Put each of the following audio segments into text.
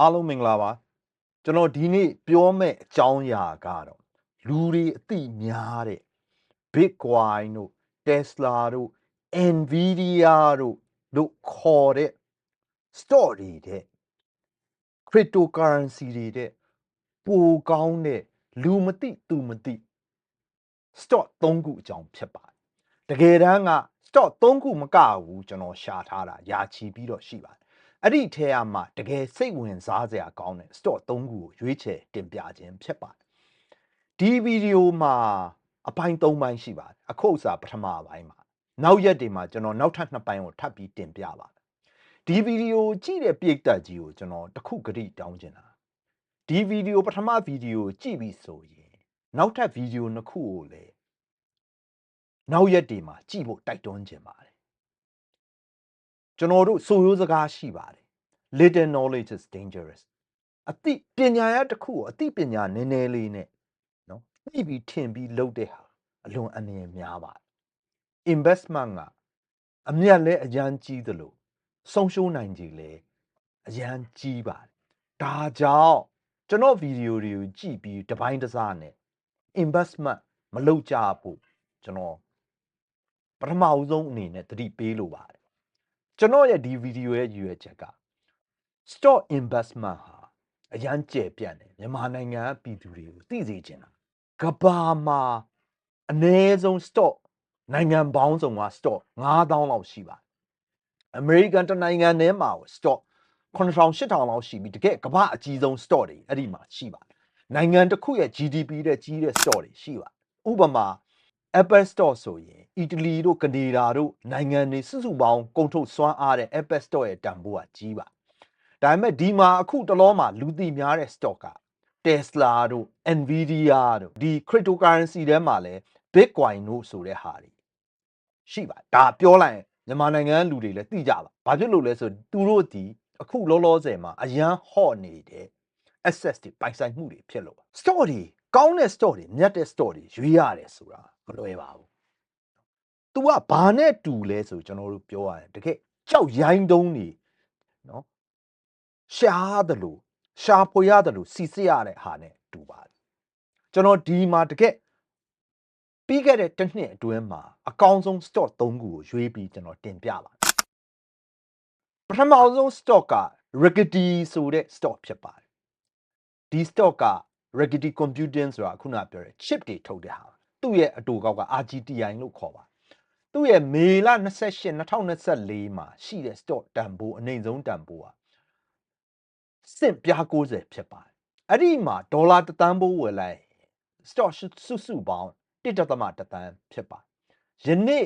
အားလုံးမင်္ဂလာပါကျွန်တော်ဒီနေ့ပြောမယ့်အကြောင်းအရာကတော့လူတွေအသိများတဲ့ Bitcoin တို့ Tesla တို့ Nvidia တို့တို့ခေါ်တဲ့ stock တွေတဲ့ cryptocurrency တွေတဲ့ပိုကောင်းတဲ့လူမသိသူမသိ stock ၃ခုအကြောင်းဖြစ်ပါတယ်တကယ်တမ်းက stock ၃ခုမကဘူးကျွန်တော်ရှာထားတာယာချီပြီးတော့ရှိပါတယ် အဲ့ဒီထဲအမှာတကယ်စိတ်ဝင်စားစရာကောင်းတဲ့ stock ၃ခုကိုရွေးချယ်တင်ပြခြင်းဖြစ်ပါတယ်ဒီဗီဒီယိုမှာအပိုင်း၃ပိုင်းရှိပါတယ်အခုဥစားပထမပိုင်းမှာနောက်ရက်တွေမှာကျွန်တော်နောက်ထပ်နှစ်ပိုင်းကိုထပ်ပြီးတင်ပြပါမယ်ဒီဗီဒီယိုကြည့်တဲ့ပိတ်သက်ကြီးကိုကျွန်တော်တစ်ခုကြိတောင်းချင်တာဒီဗီဒီယိုပထမဗီဒီယိုကြည့်ပြီးဆိုရင်နောက်ထပ်ဗီဒီယိုနှစ်ခုကိုလည်းနောက်ရက်တွေမှာကြည့်ဖို့တိုက်တွန်းခြင်းပါတယ်ကျွန်တော်တို့ဆိုရိုးစကားရှိပါတယ် little knowledge is dangerous အသိပညာရတစ်ခုကိုအသိပညာနည်းနည်းလေးနဲ့နော်သိပြီးထင်ပြီးလုပ်တဲ့ဟာအလွန်အန္တရာယ်များပါတယ် investment ကအမြတ်လဲအရန်ကြီးသလိုဆုံးရှုံးနိုင်ကြလဲအရန်ကြီးပါတယ်ဒါကြောင့်ကျွန်တော်ဗီဒီယိုတွေကိုကြည့်ပြီးတစ်ပိုင်းတစ်စားနဲ့ investment မလုပ်ကြဖို့ကျွန်တော်ပထမအဆုံးအနေနဲ့သတိပေးလိုပါတယ်ကျွန်တော်ရဲ့ဒီဗီဒီယိုရဲ့ရည်ရွယ်ချက်က stock investment ဟာအရန်ကျယ်ပြန့်တယ်မြန်မာနိုင်ငံကပြည်သူတွေကိုသိစေချင်တာကဘာမှာအနည်းဆုံး stock နိုင်ငံပေါင်းစုံက stock 9000လောက်ရှိပါတယ်အမေရိကန်တနိုင်ငံထဲမှာ stock 9000 8000လောက်ရှိပြီးတကယ်ကမ္ဘာအကြီးဆုံး stock တွေအဲ့ဒီမှာရှိပါတယ်နိုင်ငံတစ်ခုရဲ့ GDP တဲ့ကြီးတဲ့ stock တွေရှိပါတယ်ဥပမာ Apple Store ဆိုရင်အီတလီတို့ကနေဒါတို့နိုင်ငံတွေစုစုပေါင်းကုန်ထုတ်စွမ်းအားတဲ့ Apple Store ရဲ့တန်ဖိုးကကြီးပါ ဒါပေမဲ့ဒီမှာအခုတလောမှာလူသိများတဲ့ stock က Tesla တို့ Nvidia တို့ဒီ cryptocurrency ထဲမှာလဲ Bitcoin တို့ဆိုတဲ့ဟာတွေရှိပါဒါပြောလိုက်ရင်မြန်မာနိုင်ငံလူတွေလည်းသိကြပါဘာဖြစ်လို့လဲဆိုသူတို့ဒီအခုလောလောဆယ်မှာအရန်ဟော့နေတဲ့ access တွေပိုင်ဆိုင်မှုတွေဖြစ်လို့ပါ store တွေကောင်းတဲ့ store တွေမြတ်တဲ့ store တွေရွေးရတယ်ဆိုတာမလွယ်ပါဘူး။ तू ကဘာနဲ့တူလဲဆိုကျွန်တော်တို့ပြောရတယ်တကယ်ကြောက်ရိုင်းတုံးနေနော် ရှားတယ်လို့ရှားဖွေရတယ်လို့စီစစ်ရတဲ့ဟာနဲ့တူပါတယ်ကျွန်တော်ဒီမှာတကယ်ပြီးခဲ့တဲ့တစ်နှစ်အတွင်းမှာအကောင်းဆုံး stock 3ခုကိုရွေးပြီးကျွန်တော်တင်ပြပါတယ်ပထမဆုံး stock က Rigetti ဆိုတဲ့ stock ဖြစ်ပါတယ်ဒီ stock က Rigetti Computing ဆိုတာခုနပြောတဲ့ chip တွေထုတ်တဲ့ဟာသူ့ရဲ့အတူကောက်က RGTI လို့ခေါ်ပါသူ့ရဲ့မေလ28 2024မှာရှိတဲ့ stock တန်ဖိုးအနိုင်ဆုံးတန်ဖိုးอ่ะ စစ်ပြား90ဖြစ်ပါတယ်အဲ့ဒီမှာဒေါ်လာတသန်းဖိုးဝယ်လိုက် stock စုစုပေါင်း1.3တန်းဖြစ်ပါယနေ့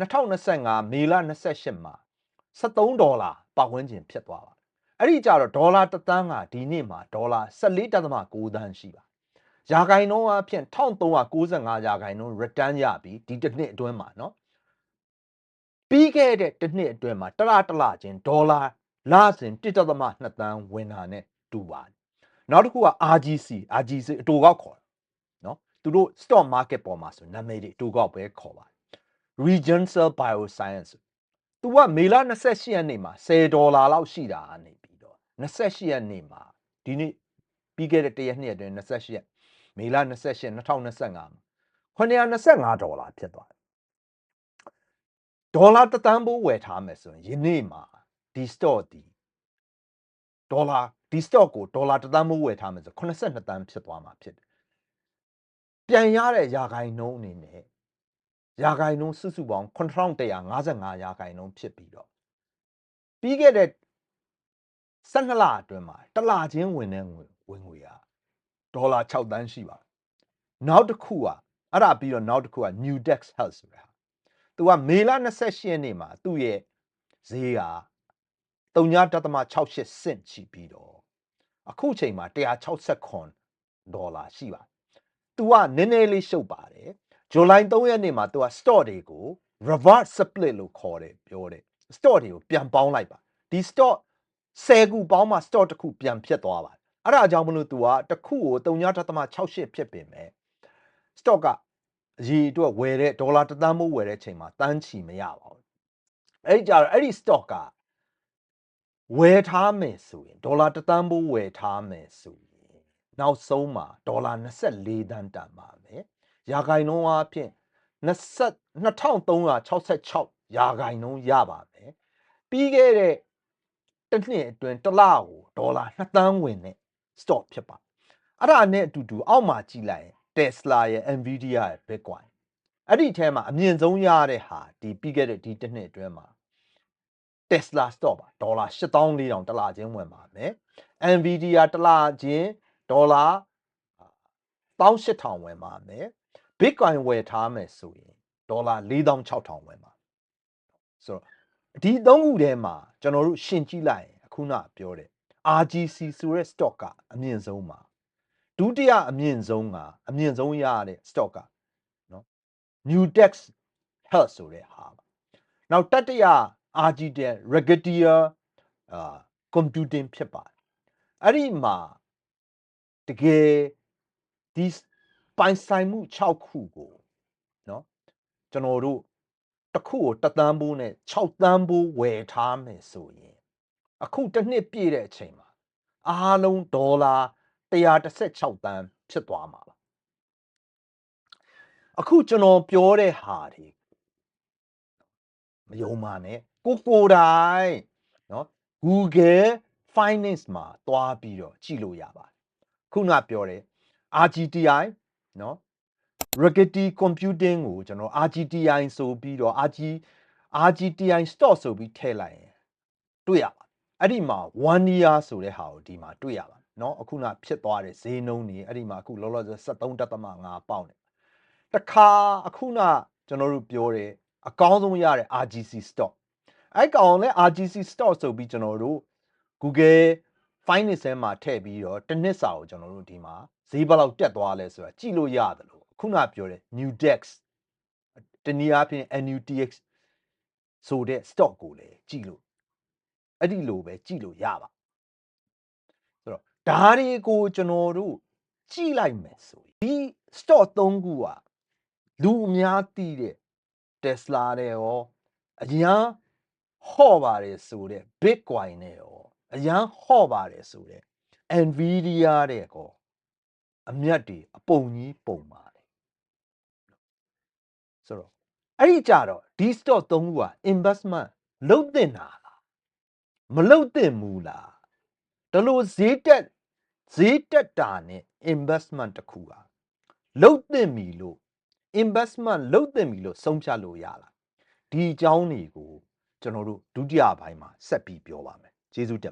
2025မေလ28မှာ73ဒေါ်လာပတ်ဝန်းကျင်ဖြစ်သွားပါအဲ့ဒီကြတော့ဒေါ်လာတသန်းကဒီနေ့မှာဒေါ်လာ14.9သန်းရှိပါရာခိုင်နှုန်းအဖြစ်1395ရာခိုင်နှုန်း return ရပြီဒီတစ်နှစ်အတွင်းမှာเนาะပြီးခဲ့တဲ့တစ်နှစ်အတွင်းမှာတလတလချင်းဒေါ်လာ လစဉ်1.2တန်းဝင်တာနဲ့တူပါတယ်နောက်တစ်ခုက RGC RGC အတူကောက်ခေါ်တာနော်သူတို့ stock market ပေါ်မှာဆိုနာမည်တွေအတူကောက်ပဲခေါ်ပါတယ် Regency Bioscience သူကမေလ28ရက်နေ့မှာ10ဒေါ်လာလောက်ရှိတာနေပြီးတော့28ရက်နေ့မှာဒီနေ့ပြီးခဲ့တဲ့တရက်နှစ်ရက်တွင်28ရက်မေလ28 2025မှာ925ဒေါ်လာဖြစ်သွားတယ်ဒေါ်လာတသန်းပိုးဝယ်ထားမယ်ဆိုရင်ယနေ့မှာ ဒီ stock ဒီဒေါ်လာဒီ stock ကိုဒေါ်လာတသန်းဘိုးဝယ်ထားမယ်ဆို82တန်းဖြစ်သွားမှာဖြစ်တယ်ပြန်ရတဲ့ရာခိုင်နှုန်းအနေနဲ့ရာခိုင်နှုန်းစုစုပေါင်း9155ရာခိုင်နှုန်းဖြစ်ပြီးတော့ပြီးခဲ့တဲ့12လအတွင်းမှာတစ်လချင်းဝင်တဲ့ငွေဝင်ငွေကဒေါ်လာ6တန်းရှိပါတယ်နောက်တစ်ခုကအဲ့ဒါပြီးတော့နောက်တစ်ခုက New Dex Health ဆိုတာသူကမေလ28ရက်နေ့မှာသူ့ရဲ့ဈေးက 3.68စင့်ရှိပြီးတော့အခုချိန်မှာ169ဒေါ်လာရှိပါသူကနည်းနည်းလေးရှုပ်ပါတယ်ဇူလိုင်3ရက်နေ့မှာသူက store တွေကို reverse split လို့ခေါ်တယ်ပြောတယ် store တွေကိုပြန်ပေါင်းလိုက်ပါဒီ store 10ခုပေါင်းမှ store တစ်ခုပြန်ဖြစ်သွားပါတယ်အဲ့ဒါအကြောင်းမလို့ तू ကတစ်ခုကို3.68ဖြစ်ပင်မဲ့ stock ကအရေးအတွက်ဝယ်တဲ့ဒေါ်လာတစ်သန်းမိုးဝယ်တဲ့ချိန်မှာတန်းချီမရပါဘူးအဲ့ဒီကြတော့အဲ့ဒီ stock က ဝယ်ထားမယ်ဆိုရင်ဒေါ်လာတစ်သန်းဖိုးဝယ်ထားမယ်ဆိုရင်နောက်ဆုံးမှာဒေါ်လာ24သန်းတန်ပါမယ်ရာဂိုင်နှုန်းအဖြစ်20 2366ရာဂိုင်နှုန်းရပါမယ်ပြီးခဲ့တဲ့တစ်နှစ်အတွင်းတစ်လကိုဒေါ်လာ2သန်းဝင်တဲ့ stock ဖြစ်ပါအဲ့ဒါနဲ့အတူတူအောက်မှာကြည့်လိုက်ရင် Tesla ရဲ့ Nvidia ရဲ့ Bitcoin အဲ့ဒီထဲမှာအမြင့်ဆုံးရတဲ့ဟာဒီပြီးခဲ့တဲ့ဒီတစ်နှစ်အတွင်းမှာ Tesla stock ပါဒေါ်လာ8400တစ်လချင်းဝင်ပါမယ် Nvidia တစ်လချင်းဒေါ်လာ18000ဝင်ပါမယ် Bitcoin ဝယ်ထားမယ်ဆိုရင်ဒေါ်လာ46000ဝင်ပါဆိုတော့ဒီသုံးခုထဲမှာကျွန်တော်တို့ရှင်းကြည့်လိုက်ရင်အခုနပြောတဲ့ RGC ဆိုတဲ့ stock ကအမြင့်ဆုံးပါဒုတိယအမြင့်ဆုံးကအမြင့်ဆုံးရတဲ့ stock ကနော် Newdex Health ဆိုတဲ့ဟာပါနောက်တတိယ RG တဲ့ Regatia အာ computing ဖြစ်ပါတယ်အဲ့ဒီမှာတကယ်ဒီပိုင်ဆိုင်မှု6ခုကိုเนาะကျွန်တော်တို့တစ်ခုကိုတစ်သန်းပိုးနဲ့6သန်းပိုးဝယ်ထားမယ်ဆိုရင်အခုတစ်နှစ်ပြည့်တဲ့အချိန်မှာအားလုံးဒေါ်လာ116သန်းဖြစ်သွားမှာပါအခုကျွန်တော်ပြောတဲ့ဟာတွေမယုံပါနဲ့ ကိုကိုယ်တိုင်เนาะ Google Finance မှာတွားပြီးတော့ကြည့်လို့ရပါတယ်ခုနပြောတယ် RGTI เนาะ Rigetti Computing ကိုကျွန်တော် RGTI ဆိုပြီးတော့ RG RGTI stock ဆိုပြီးထည့်လိုက်ရင်တွေ့ရပါတယ်အဲ့ဒီမှာ1 year ဆိုတဲ့ဟာကိုဒီမှာတွေ့ရပါတယ်เนาะအခုနဖြစ်သွားတဲ့ဈေးနှုန်းတွေအဲ့ဒီမှာအခုလောလောဆယ်73.5ပေါင်နေတခါအခုနကျွန်တော်တို့ပြောတဲ့အကောင်းဆုံးရတဲ့ RGC stock အဲ့ကောင်လဲ RGC stock ဆိုပြီးကျွန်တော်တို့ Google Finance ထဲမှာထည့်ပြီးတော့တစ်နှစ်စာကိုကျွန်တော်တို့ဒီမှာဈေးဘယ်လောက်တက်သွားလဲဆိုတာကြည့်လို့ရတယ်လို့ခုနပြောတဲ့ New Dex တနည်းအားဖြင့် NUTX ဆိုတဲ့ stock ကိုလည်းကြည့်လို့အဲ့ဒီလိုပဲကြည့်လို့ရပါဆိုတော့ဒါတွေကိုကျွန်တော်တို့ကြည့်လိုက်မယ်ဆိုရင်ဒီ stock ၃ခုကလူအများသိတဲ့ Tesla တဲ့ရောအရန် ဟော့ပါတယ်ဆိုတဲ့ Bitcoin နဲ့ရောအရန်ဟော့ပါတယ်ဆိုတဲ့ Nvidia တဲ့ကောအမြတ်တွေအပုံကြီးပုံပါတယ်ဆိုတော့အဲ့ဒီကြတော့ဒီ stock ၃ခုက investment လုပ်တင်တာလားမလုပ်တင်ဘူးလားဒါလို့ဈေးတက်ဈေးတက်တာနဲ့ investment တစ်ခုကလုပ်တင်ပြီလို့ investment လုပ်တင်ပြီလို့ဆုံးဖြတ်လို့ရလားဒီအကြောင်းတွေကို ကျွန်တော်တို့ဒုတိယပိုင်းမှာဆက်ပြီးပြောပါမယ်ကျေးဇူးတင်ပါ